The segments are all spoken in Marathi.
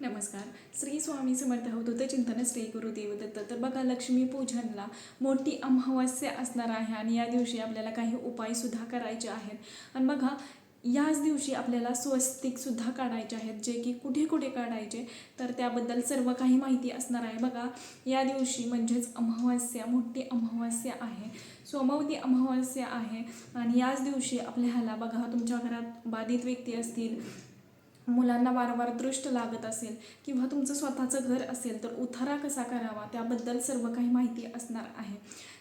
नमस्कार. श्री स्वामी समर्थ होतो चिंतन श्री गुरुदेव दत्त. तर बघा लक्ष्मी पूजनला मोठी अमावस्या असणार आहे आणि या दिवशी आपल्याला काही उपायसुद्धा करायचे आहेत. आणि बघा याच दिवशी आपल्याला स्वस्तिकसुद्धा काढायचे आहेत जे की कुठे कुठे काढायचे. तर त्याबद्दल सर्व काही माहिती असणार आहे. बघा या दिवशी म्हणजेच अमावस्या मोठी अमावस्या आहे. सोमवती अमावस्या आहे. आणि याच दिवशी आपल्याला बघा तुमच्या घरात बाधित व्यक्ती असतील मुलांना वारंवार दृष्ट लागत असेल किंवा तुमचं स्वतःचं घर असेल तर उतारा कसा करावा? त्याबद्दल सर्व काही माहिती असणार आहे.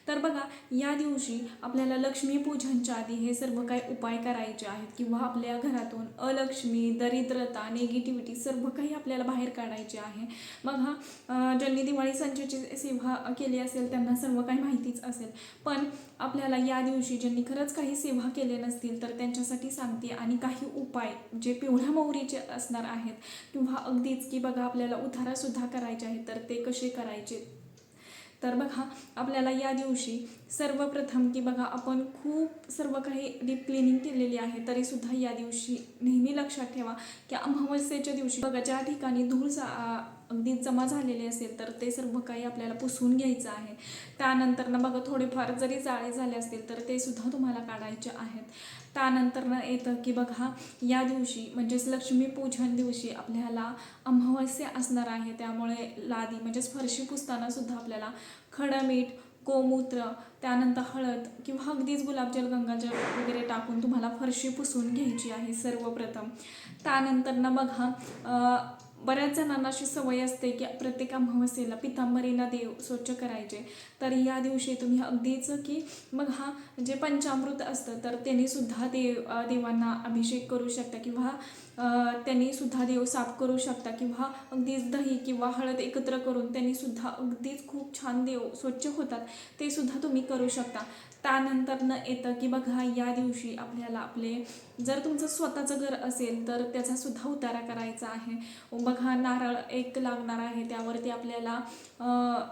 तर बघा या दिवशी आपल्याला लक्ष्मीपूजनच्या आधी हे सर्व काही उपाय करायचे आहेत किंवा आपल्या घरातून अलक्ष्मी दरिद्रता निगेटिव्हिटी सर्व काही आपल्याला बाहेर काढायचे आहे. मग हा ज्यांनी दिवाळी संचाची सेवा केली असेल त्यांना सर्व काही माहितीच असेल. पण आपल्याला या दिवशी ज्यांनी खरंच काही सेवा केले नसतील तर त्यांच्यासाठी सांगते आणि काही उपाय जे पिवळ्या मोहरीचे असणार आहेत किंवा अगदीच की बघा आपल्याला उतारासुद्धा करायचे आहेत तर ते कसे करायचे? तर बघा आपल्याला या दिवशी सर्वप्रथम की बघा आपण खूप सर्व काही डीप क्लिनिंग केलेली आहे तरीसुद्धा या दिवशी नेहमी लक्षात ठेवा की अमावस्येच्या दिवशी बघा ज्या ठिकाणी धूळ जा- अगदी जमा झालेले असेल तर ते सर्व काही आपल्याला पुसून घ्यायचं आहे. त्यानंतर ना बघा थोडेफार जरी जाळे झाले असतील तर ते सुद्धा तुम्हाला काढायचे आहेत. त्यानंतर ना येतं की बघा या दिवशी म्हणजेच लक्ष्मीपूजन दिवशी आपल्याला अमावस्या असणार आहे. त्यामुळे लादी म्हणजेच फरशी पुसताना सुद्धा आपल्याला खडमीठ गोमूत्र त्यानंतर हळद किंवा अगदीच गुलाबजल गंगाजल वगैरे टाकून तुम्हाला फरशी पुसून घ्यायची आहे सर्वप्रथम. त्यानंतर ना बघा बऱ्याच जणांना अशी सवय असते की प्रत्येक अमावस्येला पितांबरीला देव स्वच्छ करायचे. तर या दिवशी तुम्ही अगदीच की मग हा जे पंचामृत असतं तर त्यांनीसुद्धा देव देवांना अभिषेक करू शकता किंवा त्यांनी सुद्धा देव साफ करू शकता किंवा अगदीच दही किंवा हळद एकत्र करून त्यांनी सुद्धा अगदीच खूप छान देव स्वच्छ होतात ते सुद्धा तुम्ही करू शकता. त्यानंतर न येतं की बघा या दिवशी आपल्याला आपले जर तुमचं स्वतःचं घर असेल तर त्याचा सुद्धा उतारा करायचा आहे. बघा नारळ एक लागणार आहे त्यावरती आपल्याला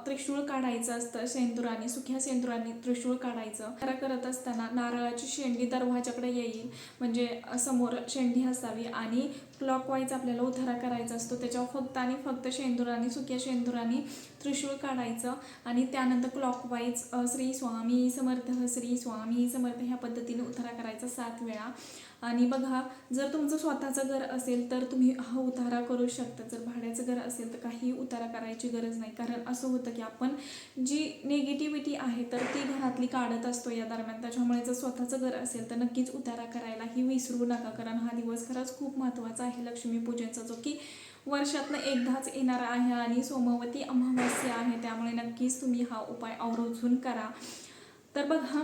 त्रिशूळ काढायचं असतं सेंदुराने सुख्या सेंदुराने त्रिशूळ काढायचं. उतारा करत असताना नारळाची शेंडी दरवाजाकडे येईल म्हणजे समोर शेंडी असावी आणि ali क्लॉकवाईज आपल्याला उतारा करायचा असतो. त्याच्यावर फक्त आणि फक्त शेंदुराने सुक्या शेंदुराने त्रिशूळ काढायचं आणि त्यानंतर क्लॉकवाईज श्री स्वामी समर्थ श्री स्वामी समर्थ ह्या पद्धतीने उतारा करायचा सात वेळा. आणि बघा जर तुमचं स्वतःचं घर असेल तर तुम्ही हा उतारा करू शकता. जर भाड्याचं घर असेल तर काही उतारा करायची गरज नाही. कारण असं होतं की आपण जी निगेटिव्हिटी आहे तर ती घरातली काढत असतो या दरम्यान. त्याच्यामुळे जर स्वतःचं घर असेल तर नक्कीच उतारा करायला ही विसरू नका. कारण हा दिवस खरंच खूप महत्त्वाचा आहे. लक्ष्मीपूजनचा जो की वर्षातनं एकदाच येणारा आहे आणि सोमवती अमावस्या आहे त्यामुळे नक्कीच तुम्ही हा उपाय आवर्जून करा. तर बघा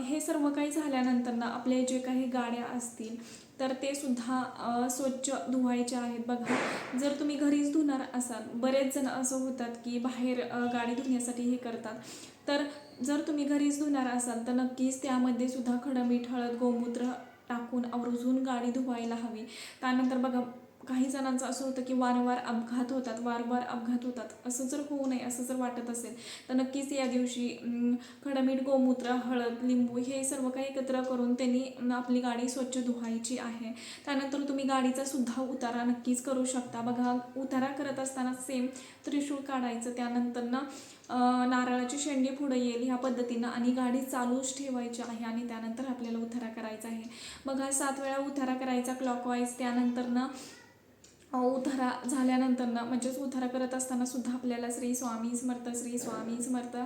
हे सर्व काही झाल्यानंतर ना आपले जे काही गाड्या असतील तर ते सुद्धा स्वच्छ धुवायचे आहेत. बघा जर तुम्ही घरीच धुणार असाल बरेच जण असं होतात की बाहेर गाडी धुण्यासाठी हे करतात. तर जर तुम्ही घरीच धुणार असाल तर नक्कीच त्यामध्ये सुद्धा खडमीठ हळद गोमूत्र टाकून आवर्जून गाडी धुवायला हवी. त्यानंतर बघा काही जणांचं असं होतं की वारंवार अपघात होतात वारंवार अपघात होतात. असं जर होऊ नये असं जर वाटत असेल तर नक्कीच या दिवशी खडमीठ गोमूत्र हळद लिंबू हे सर्व काही एकत्र करून त्यांनी आपली गाडी स्वच्छ धुवायची आहे. त्यानंतर तुम्ही गाडीचा सुद्धा उतारा नक्कीच करू शकता. बघा उतारा करत असताना सेम त्रिशूळ काढायचं त्यानंतर ना नारळाची शेंडी पुढे येईल ह्या पद्धतीनं आणि गाडी चालूच ठेवायची आहे आणि त्यानंतर आपल्याला उतारा करायचा आहे. बघा सात वेळा उतारा करायचा क्लॉकवाईज त्यानंतर ना उधारा उतारा झाल्यानंतर ना म्हणजेच उतारा करत असताना सुद्धा आपल्याला श्री स्वामी समर्थ श्री स्वामी समर्थ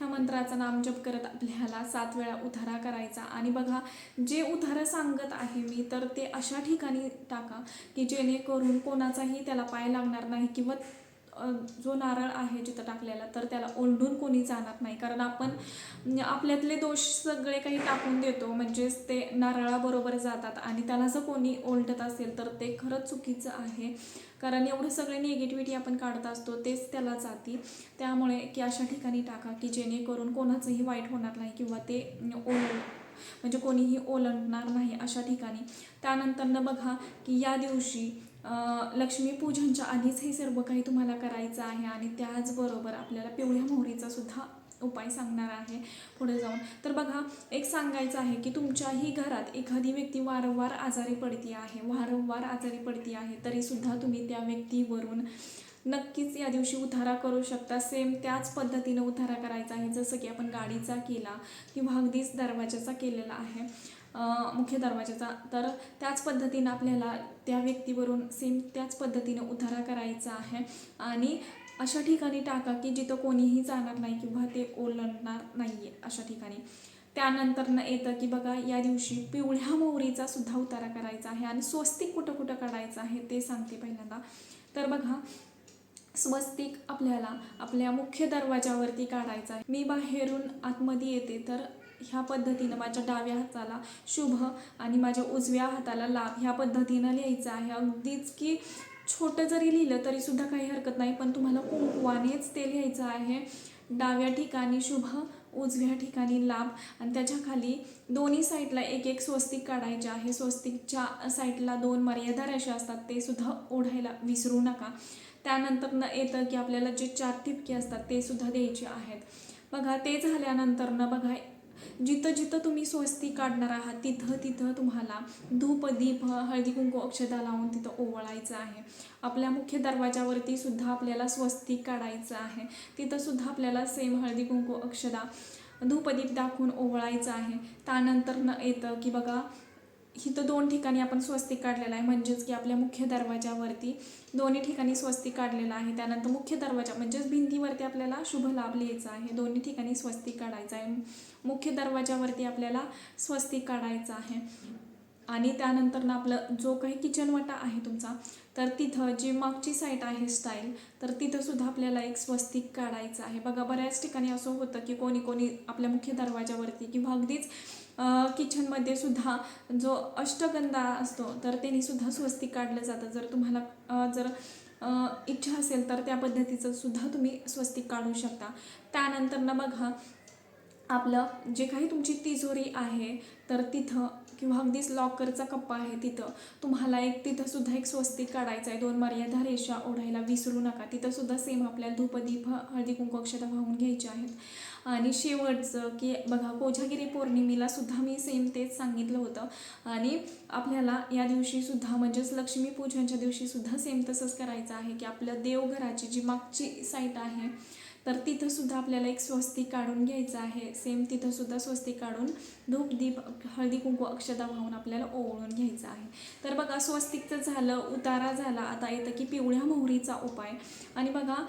ह्या मंत्राचा नाम जप करत आपल्याला सात वेळा उतारा करायचा. आणि बघा जे उतारा सांगत आहे मी तर ते अशा ठिकाणी टाका की जेणेकरून कोणाचाही त्याला पाय लागणार नाही किंवा जो नारळ आहे जिथं टाकलेला तर त्याला ओलडून कोणी जाणार नाही. कारण आपण आपल्यातले दोष सगळे काही टाकून देतो. म्हणजेच ते नारळाबरोबर जातात आणि त्याला जर कोणी ओलटत असेल तर ते खरंच चुकीचं आहे. कारण एवढं सगळे निगेटिव्हिटी आपण काढत असतो तेच त्याला जाती. त्यामुळे की अशा ठिकाणी टाका की जेणेकरून कोणाचंही वाईट होणार नाही किंवा ते ओल म्हणजे कोणीही ओलंडणार नाही अशा ठिकाणी. त्यानंतरनं बघा की या दिवशी लक्ष्मीपूजनच्या आधीच हे सर्व काही तुम्हाला करायचं आहे आणि त्याचबरोबर आपल्याला पिवळ्या मोहरीचा सुद्धा उपाय सांगणार आहे पुढे जाऊन. तर बघा एक सांगायचं आहे की तुमच्याही घरात एखादी व्यक्ती वारंवार आजारी पडती आहे वारंवार आजारी पडती आहे तरीसुद्धा तुम्ही त्या व्यक्तीवरून नक्कीच या दिवशी उतारा करू शकता. सेम त्याच पद्धतीनं उतारा करायचा आहे जसं की आपण गाडीचा केला किंवा अगदीच दरवाजाचा केलेला आहे. मुख्य दरवाजाचा तर त्याच पद्धतीनं आपल्याला त्या व्यक्तीवरून सेम त्याच पद्धतीनं उतारा करायचा आहे. आणि अशा ठिकाणी टाका की जिथं कोणीही जाणार नाही किंवा ते ओलांडणार नाही आहे अशा ठिकाणी. त्यानंतरनं येतं की बघा या दिवशी पिवळ्या मोहरीचा सुद्धा उतारा करायचा आहे आणि स्वस्तिक कुठं कुठं काढायचं आहे ते सांगते पहिल्यांदा. तर बघा स्वस्तिक आपल्याला आपल्या मुख्य दरवाजावरती काढायचा आहे. मी बाहेरून आतमध्ये येते तर ह्या पद्धतीनं माझ्या डाव्या हाताला शुभ आणि माझ्या उजव्या हाताला लाभ ह्या पद्धतीनं लिहायचं आहे. अगदीच की छोटं जरी लिहिलं तरी सुद्धा काही हरकत नाही पण तुम्हाला कुंकवानेच ते लिहायचं आहे. डाव्या ठिकाणी शुभ उजव्या ठिकाणी लाभ आणि त्याच्याखाली दोन्ही साईडला एक एक स्वस्तिक काढायचे आहे. स्वस्तिकच्या साईडला दोन मर्यादा रेषा असतात ते सुद्धा ओढायला विसरू नका. त्यानंतर न येतं की आपल्याला जे चार टिपके असतात ते सुद्धा द्यायचे आहेत. बघा ते झाल्यानंतर न बघा जिथं जिथं तुम्ही स्वस्ती काढणार आहात तिथं तिथं तुम्हाला धूप दीप हळदी कुंकू अक्षदा लावून तिथं ओवळायचं आहे. आपल्या मुख्य दरवाजावरती सुद्धा आपल्याला स्वस्तिक काढायचं आहे. तिथं सुद्धा आपल्याला सेम हळदी कुंकू अक्षदा धूपदीप दाखवून ओवळायचं आहे. त्यानंतर न येतं की बघा इथं दोन ठिकाणी आपण स्वस्तिक काढलेलं आहे. म्हणजेच की आपल्या मुख्य दरवाजावरती दोन्ही ठिकाणी स्वस्तिक काढलेलं आहे. त्यानंतर मुख्य दरवाजा म्हणजेच भिंतीवरती आपल्याला शुभ लाभ लिहायचा आहे. दोन्ही ठिकाणी स्वस्तिक काढायचं आहे. मुख्य दरवाजावरती आपल्याला स्वस्तिक काढायचं आहे. आणि त्यानंतर ना आपलं जो काही किचन वाटा आहे तुमचा तर तिथं जी मागची साईट आहे स्टाईल तर तिथंसुद्धा आपल्याला एक स्वस्तिक काढायचं आहे. बघा बऱ्याच ठिकाणी असं होतं की कोणी कोणी आपल्या मुख्य दरवाजावरती किंवा अगदीच किचनमध्ये सुद्धा जो अष्टगंधा असतो तर त्यांनी सुद्धा स्वस्तिक काढलं जातं. जर तुम्हाला जर इच्छा असेल तर त्या पद्धतीचं सुद्धा तुम्ही स्वस्तिक काढू शकता. त्यानंतर ना बघा आपलं जे काही तुमची तिजोरी आहे तर तिथं किंवा अगदीच लॉकरचा कप्पा आहे तिथं तुम्हाला एक तिथंसुद्धा एक स्वस्तिक काढायचं आहे दोन मर्यादा रेषा ओढायला विसरू नका. तिथंसुद्धा सेम आपल्याला धूपदीप हळदी कुंकू अक्षता वाहून घ्यायचे आहेत. आणि शेवटचं की बघा कोजागिरी पौर्णिमेला सुद्धा मी सेम तेच सांगितलं होतं. आणि आपल्याला या दिवशीसुद्धा म्हणजेच लक्ष्मीपूजनच्या दिवशीसुद्धा सेम तसंच करायचं आहे की आपल्या देवघराची जी मागची साईट आहे तर तिथंसुद्धा आपल्याला एक स्वस्तिक काढून घ्यायचं आहे. सेम तिथंसुद्धा स्वस्तिक काढून धूप दीप हळदी कुंकू अक्षता वाहून आपल्याला ओवळून घ्यायचं आहे. तर बघा स्वस्तिकचं झालं उतारा झाला. आता येतं की पिवळ्या मोहरीचा उपाय. आणि बघा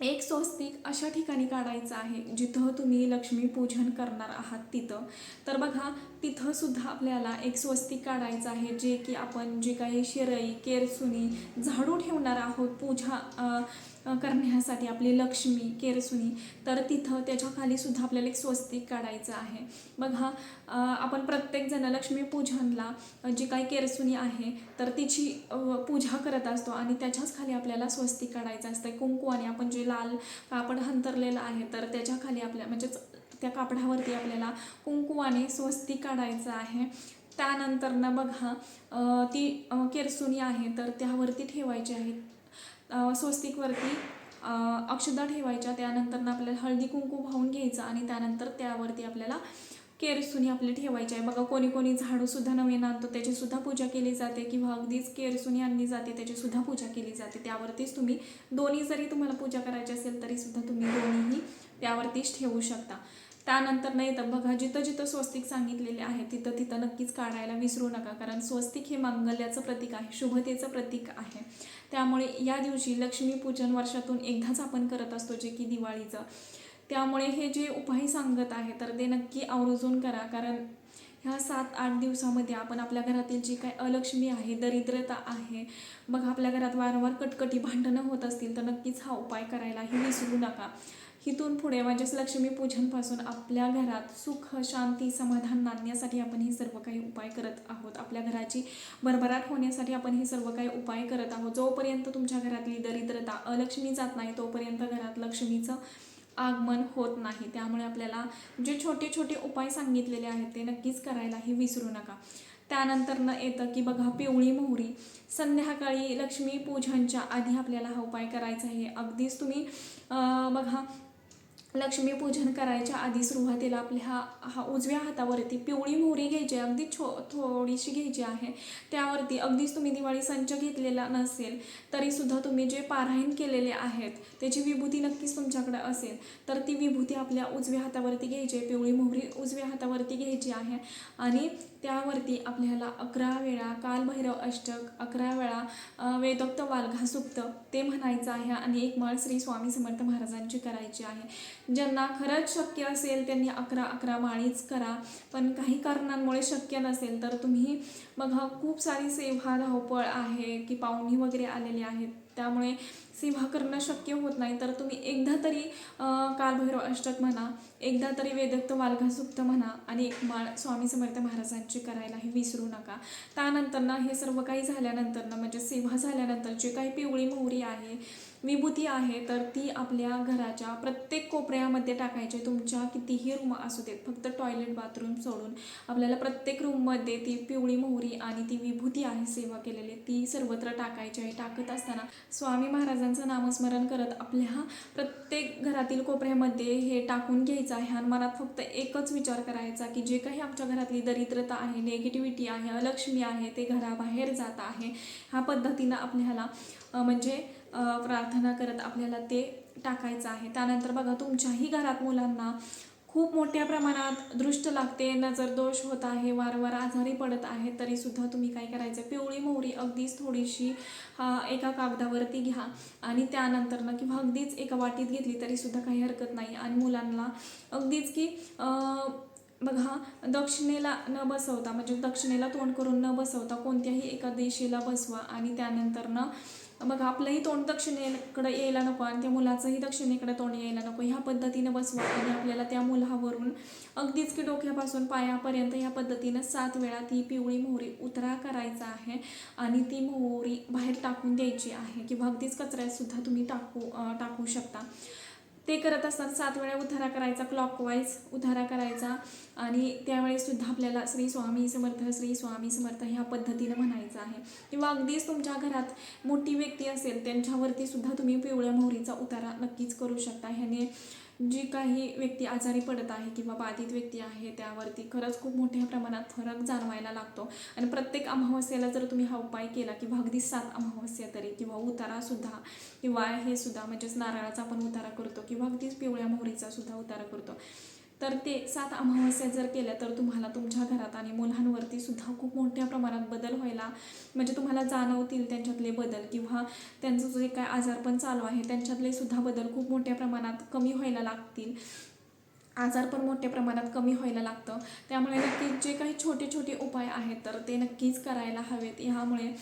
एक स्वस्तिक अशा ठिकाणी काढायचं आहे जिथं तुम्ही लक्ष्मीपूजन करणार आहात तिथं. तर बघा तिथं सुद्धा आपल्याला एक स्वस्तिक काढायचं आहे जे की आपण जे काही शिरई केरसुनी झाडू ठेवणार आहोत पूजा करण्यासाठी आपली लक्ष्मी केरसुनी तर तिथं त्याच्या सुद्धा आपल्याला एक स्वस्तिक काढायचं आहे. बघा आपण प्रत्येकजण लक्ष्मीपूजनला जी काही केरसुनी आहे तर तिची पूजा करत असतो आणि त्याच्याच खाली आपल्याला स्वस्तिक काढायचं असतं. कुंकू आणि आपण जे लाल कापड हंतरलेलं आहे तर त्याच्याखाली आपल्या म्हणजेच त्या कापडावरती आपल्याला कुंकुवाने स्वस्तिक काढायचं आहे. त्यानंतर ना बघा ती केरसुनी आहे तर त्यावरती ठेवायची आहे. स्वस्तिकवरती अक्षदा ठेवायच्या त्यानंतर ना आपल्याला हळदी कुंकू वाहून घ्यायचं आणि त्यानंतर त्यावरती आपल्याला केरसुनी आपली ठेवायची आहे. बघा कोणी कोणी झाडूसुद्धा नवीन आणतो त्याचीसुद्धा पूजा केली जाते किंवा अगदीच केरसुनी आणली जाते त्याचीसुद्धा पूजा केली जाते. त्यावरतीच तुम्ही दोन्ही जरी तुम्हाला पूजा करायची असेल तरीसुद्धा तुम्ही दोन्हीही त्यावरतीच ठेवू शकता. त्यानंतर नाही तर बघा जिथं जिथं स्वस्तिक सांगितलेले आहे तिथं तिथं नक्कीच काढायला विसरू नका. कारण स्वस्तिक हे मांगल्याचं प्रतीक आहे शुभतेचं प्रतीक आहे. त्यामुळे या दिवशी लक्ष्मीपूजन वर्षातून एकदाच आपण करत असतो जे की दिवाळीचं. त्यामुळे हे जे उपाय सांगत आहे तर ते नक्की आवर्जून करा. कारण ह्या सात आठ दिवसामध्ये आपण आपल्या घरातील जी काही अलक्ष्मी आहे दरिद्रता आहे मग आपल्या घरात वारंवार कटकटी भांडणं होत असतील तर नक्कीच हा उपाय करायलाही विसरू नका. इथून पुढे म्हणजेच लक्ष्मीपूजनपासून आपल्या घरात सुख शांती समाधान नांदण्यासाठी आपण हे सर्व काही उपाय करत आहोत. आपल्या घराची भरभराट होण्यासाठी आपण हे सर्व काही उपाय करत आहोत. जोपर्यंत तुमच्या घरातली दरिद्रता अलक्ष्मी जात नाही तोपर्यंत घरात लक्ष्मीचं आगमन होत नाही. त्यामुळे आपल्याला जे छोटे छोटे उपाय सांगितलेले आहेत ते नक्कीच करायलाही विसरू नका. त्यानंतर न येतं की बघा पिवळी मोहरी. संध्याकाळी लक्ष्मी पूजनच्या आधी आपल्याला हा उपाय करायचा आहे. अगदीच तुम्ही बघा लक्ष्मीपूजन करायच्या आधी सुरुवातीला आपल्या हा हा उजव्या हातावरती पिवळी मोहरी घ्यायची आहे अगदी छो थोडीशी घ्यायची आहे. त्यावरती अगदीच तुम्ही दिवाळी संच घेतलेला नसेल तरीसुद्धा तुम्ही जे पारायण केलेले आहेत त्याची विभूती नक्कीच तुमच्याकडे असेल. तर ती विभूती आपल्या उजव्या हातावरती घ्यायची आहे पिवळी मोहरी उजव्या हातावरती घ्यायची आहे. आणि त्यावरती आपल्याला अकरा वेळा कालभैरव अष्टक अकरा वेळा वेदोक्त वाल्घा ते म्हणायचं आहे आणि एक माळ श्री स्वामी समर्थ महाराजांची करायची आहे. ज्यांना खरंच शक्य असेल त्यांनी अकरा अकरा माळीच करा पण काही कारणांमुळे शक्य नसेल तर तुम्ही बघा खूप सारी सेवा धावपळ आहे की पाहुणी वगैरे आलेली आहेत. त्यामुळे सेवा करणं शक्य होत नाही. तर तुम्ही एकदा तरी कालभैरव अष्टक म्हणा एकदा तरी वेदक्त वालघासुक्त म्हणा आणि एक माळ स्वामी समर्थ महाराजांची करायलाही विसरू नका. त्यानंतर ना हे सर्व काही झाल्यानंतर ना म्हणजे सेवा झाल्यानंतर जे काही पिवळी मोहरी आहे विभूती आहे तर ती आपल्या घराच्या प्रत्येक कोपऱ्यामध्ये टाकायची. तुमच्या कितीही रूम असू देत फक्त टॉयलेट बाथरूम सोडून आपल्याला प्रत्येक रूममध्ये ती पिवळी मोहरी आणि ती विभूती आहे सेवा केलेली. ती सर्वत्र टाकायची आहे. टाकत असताना स्वामी महाराजांचं नामस्मरण करत आपल्या प्रत्येक घरातील कोपऱ्यामध्ये हे टाकून घ्यायचं आहे. आणि मनात फक्त एकच विचार करायचा की जे काही आमच्या घरातली दरिद्रता आहे नेगेटिव्हिटी आहे अलक्ष्मी आहे ते घराबाहेर जात आहे. ह्या पद्धतीनं आपल्याला म्हणजे प्रार्थना करत आपल्याला ते टाकायचं आहे. त्यानंतर बघा तुमच्याही घरात मुलांना खूप मोठ्या प्रमाणात दृष्ट लागते नजर दोष होत आहे वारंवार आजारी पडत आहे तरीसुद्धा तुम्ही काय करायचं? पिवळी मोहरी अगदीच थोडीशी हा एका कागदावरती घ्या. आणि त्यानंतर ना किंवा अगदीच एका वाटीत घेतली तरीसुद्धा काही हरकत नाही. आणि मुलांना अगदीच की बघा दक्षिणेला न बसवता म्हणजे दक्षिणेला तोंड करून न बसवता कोणत्याही एका दिशेला बसवा. आणि त्यानंतर मग बघा आपलंही तोंड दक्षिणेकडे यायला नको आणि त्या मुलाचंही दक्षिणेकडे तोंड यायला नको. ह्या पद्धतीनं बसवा आणि आपल्याला त्या मुलावरून अगदीच की डोक्यापासून पायापर्यंत ह्या पद्धतीनं सात वेळा ती पिवळी मोहरी उतरा करायचा आहे आणि ती मोहरी बाहेर टाकून द्यायची आहे किंवा अगदीच कचऱ्यातसुद्धा तुम्ही टाकू टाकू शकता. ते करत असतात. सात वेळा उधारा करायचा क्लॉकवाईज उधारा करायचा. आणि त्यावेळेससुद्धा आपल्याला श्री स्वामी समर्थ श्री स्वामी समर्थ ह्या पद्धतीनं म्हणायचं आहे. किंवा अगदीच तुमच्या घरात मोठी व्यक्ती असेल त्यांच्यावरती सुद्धा तुम्ही पिवळ्या मोहरीचा उतारा नक्कीच करू शकता. ह्याने जी काही व्यक्ती आजारी पडत आहे किंवा बाधित व्यक्ती आहे त्यावरती खरंच खूप मोठ्या प्रमाणात फरक जाणवायला लागतो. आणि प्रत्येक अमावस्येला जर तुम्ही हा उपाय केला किंवा अगदी सात अमावस्या तरी किंवा उतारासुद्धा किंवा हे सुद्धा म्हणजेच नारळाचा आपण उतारा करतो किंवा अगदीच पिवळ्या मोहरीचा सुद्धा उतारा करतो. तर ते सात अमावस्या जर केल्या तर तुम्हाला तुमच्या घरात आणि मुलांवरती सुद्धा खूप मोठ्या प्रमाणात बदल व्हायला म्हणजे तुम्हाला जाणवतील त्यांच्यातले बदल किंवा त्यांचं जे काय आजारपण चालू आहे त्यांच्यातले सुद्धा बदल खूप मोठ्या प्रमाणात कमी व्हायला लागतील. आजार पण मोठ्या प्रमाणात कमी व्हायला लागतं. त्यामुळे नक्कीच जे काही छोटे छोटे उपाय आहेत तर ते नक्कीच करायला हवेत. ह्यामुळे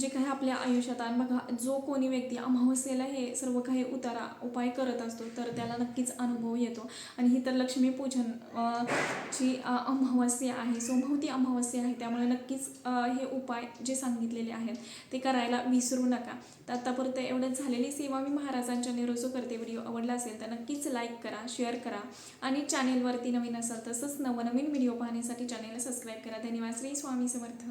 जे काही आपल्या आयुष्यात आणि बघा जो कोणी व्यक्ती अमावस्येला हे सर्व काही उतारा उपाय करत असतो तर त्याला नक्कीच अनुभव येतो. आणि ही तर लक्ष्मीपूजन पूजन ची अमावस्या आहे सोमवती अमावस्या आहे त्यामुळे नक्कीच हे उपाय जे सांगितलेले आहेत ते करायला विसरू नका. तर आत्तापुरतं एवढंच झालेली सेवा मी महाराजांच्या निरोजो करते. व्हिडिओ आवडला असेल तर नक्कीच लाईक करा शेअर करा आणि चॅनेलवरती नवीन असाल तसंच नवनवीन व्हिडिओ पाहण्यासाठी चॅनेलला सबस्क्राईब करा. धन्यवाद. श्री स्वामी समर्थ.